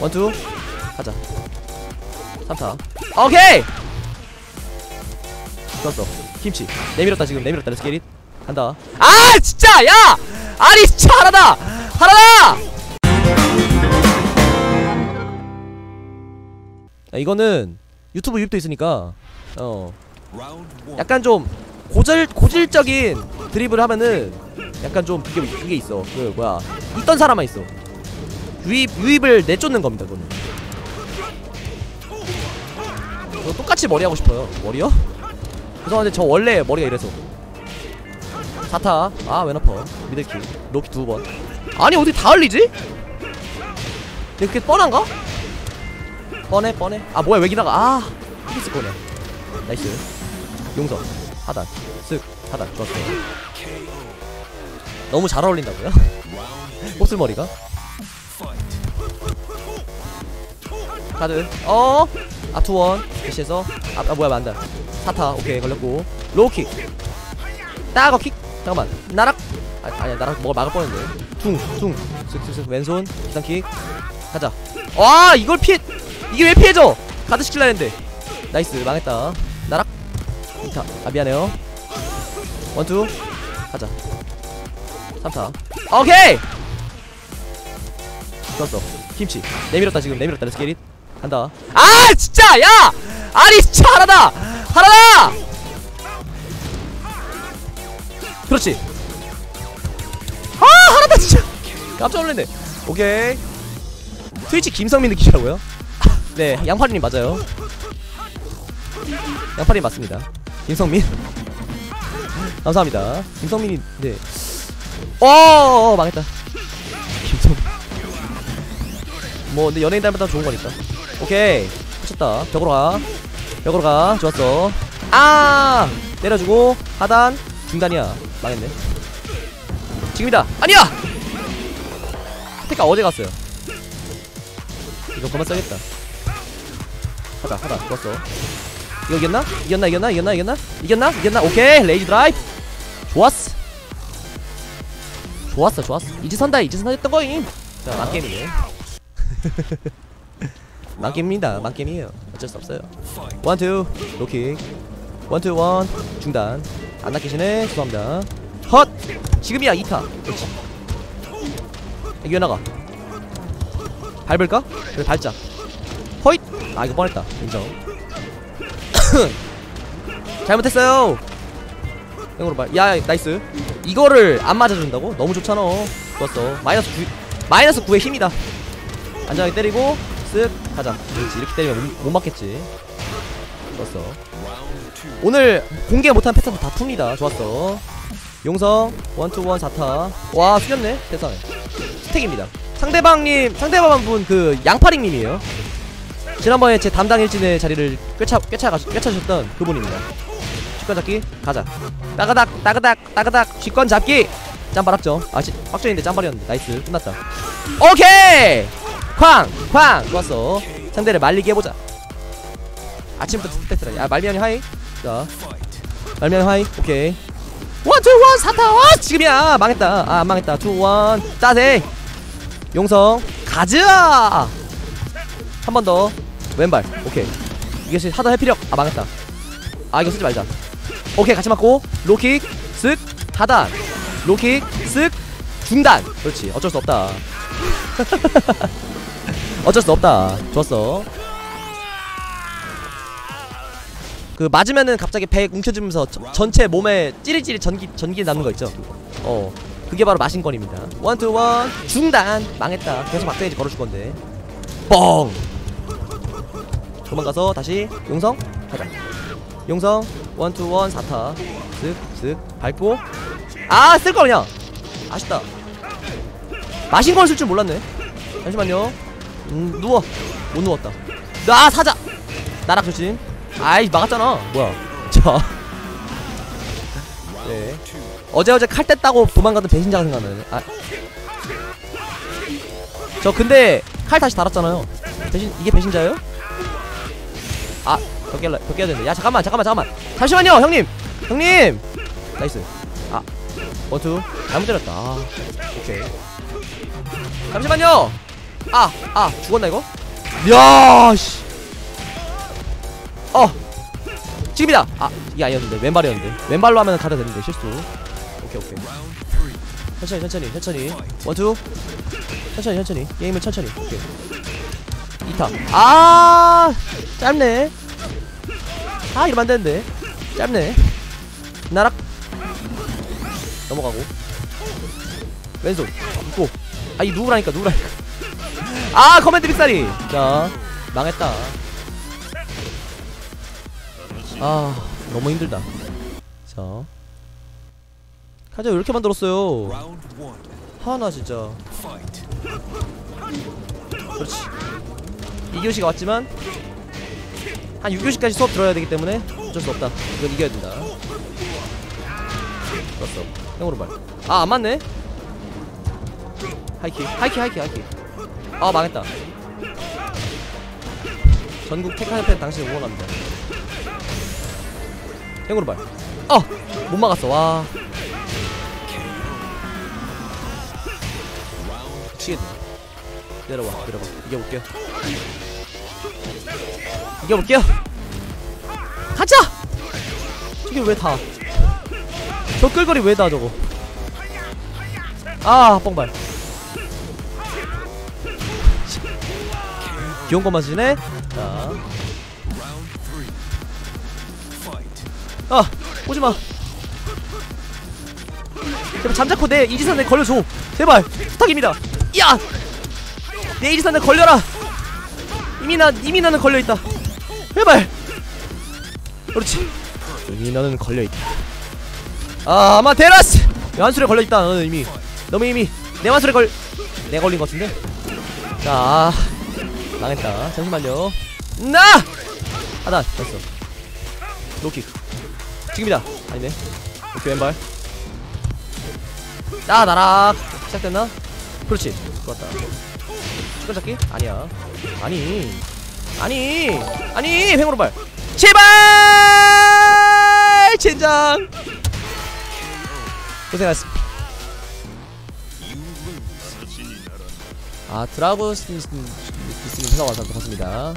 원투. 가자. 3타. 오케이! 좋았어. 김치. 내밀었다 지금. 내밀었다 렛츠 기릿. 간다. 아 진짜! 야! 아니 진짜 하나다! 하나다! 야, 이거는 유튜브 유입도 있으니까 어. 약간 좀 고질 고질적인 드리블 하면은 약간 좀 그게 그게 있어. 그 뭐야. 있던 사람만 있어 유입 유입을 내쫓는 겁니다 그거는. 저 똑같이 머리 하고 싶어요. 머리요? 죄송한데 저 원래 머리가 이래서. 사타. 아왜 아파? 미들킥 로키 두번. 아니 어디 다 흘리지? 이렇게 뻔한가? 뻔해 뻔해. 아 뭐야 왜 기나가? 아 히비스 거네 나이스. 용서 하단. 쓱. 하단. 좋았어 너무 잘 어울린다고요? 곱슬머리가 카드. 어? 아투원. 대시해서. 아, 아 뭐야 만다. 사타. 오케이 걸렸고. 로우킥. 따거 킥. 잠깐만. 나락. 아, 아니야 나락 뭐가 막을 뻔했네. 퉁퉁. 쓱쓱쓱 왼손. 기상킥. 가자. 와 이걸 피해 이게 왜 피해져? 가드 시킬라 했는데. 나이스 망했다. 나락. 이타 아 미안해요. 원투. 가자. 3타. 오케이! 좋았어. 김치. 내밀었다 지금. 내밀었다. 렛츠 기릿 간다. 아 진짜! 야! 아니 진짜 하나다! 하나다! 그렇지. 아 하나다 진짜! 깜짝 놀랐네. 오케이. 트위치 김성민 느낌이라고요? 네 양파리님 맞아요. 양파리 맞습니다. 김성민. 감사합니다. 김성민이 네. 어, 망했다. 김성민. 뭐 근데 연예인 닮았다 좋은 거니까 오케이. 미쳤다. 벽으로 가. 벽으로 가. 좋았어. 아! 때려주고 하단 중단이야. 망했네. 지금이다. 아니야! 테카 어제 갔어요. 이거 그만 써야겠다. 하다 하다. 좋았어. 이거 이겼나? 이겼나 이겼나? 이겼나? 이겼나? 이겼나? 이겼나? 오케이. 레이지 드라이브. 좋았어. 좋았어 좋았어. 이제 선다 이제 선다 했던 거임. 자 망게임이네 망게임입니다. 망게임이에요. 어쩔 수 없어요. 원투 로킥 원투 원 중단. 안 낚이시네. 죄송합니다. 헛! 지금이야 2타. 그렇지. 나가. 밟을까? 그래 밟자. 허잇 아 이거 뻔했다. 인정. 잘못했어요. 행으로 말. 야, 야, 나이스. 이거를 안 맞아준다고? 너무 좋잖아. 좋았어. 마이너스 9, 마이너스 9의 힘이다. 안전하게 때리고, 쓱, 가자. 그렇지. 이렇게 때리면 못, 못 맞겠지. 좋았어. 오늘 공개 못한 패턴 다 풉니다. 좋았어. 용성, 원투원 4타. 와, 숙였네. 세상에. 스택입니다. 상대방님, 상대방 분 그 양파링님이에요. 지난번에 제 담당 일진의 자리를 꿰차, 꿰차, 꿰차셨던 그분입니다. 직권 잡기 가자 따그닥 따그닥 따그닥 직권 잡기 합정 아 지, 확정인데 짬발이었는데 나이스 끝났다 오케이 쾅 쾅! 좋았어. 상대를 말리게 해보자. 아침부터 스태트라. 야 말미연이 하이. 자 말미연이 하이. 오케이. 원투원 사타. 원 지금이야. 망했다. 아 망했다. 투원. 짜세. 용성. 가즈아! 한 번 더. 왼발. 오케이. 이게 하다 회피력 아 망했다. 아 이거 쓰지 말자. 오케이 같이 맞고. 로킥 쓱 하단. 로킥 쓱 중단. 그렇지. 어쩔 수 없다 어쩔 수 없다. 좋았어. 그 맞으면은 갑자기 배 움켜쥐면서 저- 전체 몸에 찌릿찌릿 전기 전기 나는 거 있죠? 어. 그게 바로 마신건입니다. 원투원 중단! 망했다. 계속 막대기 걸어줄 건데. 뻥! 도망가서 다시 용성? 가자. 용성. 원투원 4타. 쓱쓱 밟고. 아 쓸 거 그냥! 아쉽다. 마신 걸 쓸 줄 몰랐네. 잠시만요 음 누워. 못 누웠다. 아 사자! 나락 조심. 아이 막았잖아. 뭐야? 자. 네. 어제 어제 칼 뗐다고 도망가던 배신자가 생각나네. 아. 저 근데 칼 다시 달았잖아요. 배신 이게 배신자예요? 아벽 깨야 되는데. 야 잠깐만 잠깐만 잠깐만. 잠시만요 형님! 형님! 나이스. 아. 원투. 잘못 때렸다. 아 오케이. 잠시만요 아! 아! 죽었나 이거? 야 씨. 어! 지금이다! 아! 이게 아니었는데. 왼발이었는데. 왼발로 하면 가다 되는데 실수. 오케이 오케이. 천천히 천천히 천천히. 원투. 천천히 천천히. 게임을 천천히. 오케이. 2타. 아 짧네. 아 이러면 안되는데. 짧네. 나락. 넘어가고. 왼손. 있고 아이 누구라니까 누구라니까 아 커맨드 빅사리 자 망했다. 아 너무 힘들다. 자. 카자 왜 이렇게 만들었어요. 하나 진짜. 그렇지. 2교시가 왔지만 한 6교시까지 수업 들어야 되기 때문에 어쩔 수 없다. 이건 이겨야 된다. 좋았어. 행으로 말아 안맞네. 하이킥 하이킥 하이킥 하이킥 아 망했다. 전국 테크하이팬 당신 응원합니다. 행으로 말. 어! 못 막았어. 와. 미치겠네. 내려와 내려와. 이겨볼게요. 이겨볼게요. 가자! 이게 왜다 저 끌거리 왜다 저거? 아 뻥발 귀여운 것만 쓰네 자. 아, 오지마. 제발 잠자코 내 이지선에 걸려줘. 제발 부탁입니다. 야, 내 이지선에 걸려라. 이미 나 이미 나는 걸려 있다. 제발. 그렇지. 이미 너는 걸려 있다. 아, 아마 데라스. 한술에 걸려 있다. 너는 이미. 너무 이미 내 한술에 걸. 내 걸린 것 같은데. 자, 아, 망했다. 잠시만요. 나. 하나 됐어. 로킥. 지금이다. 아니네. 오케이 왼발. 나 나락. 시작됐나? 그렇지. 좋았다. 시간 잡기? 아니야. 아니. 아니. 아니. 횡으로 발. 제발! 젠장. 고생하셨습니다. 아 드라고스 있으면 회사 와서 반갑습니다.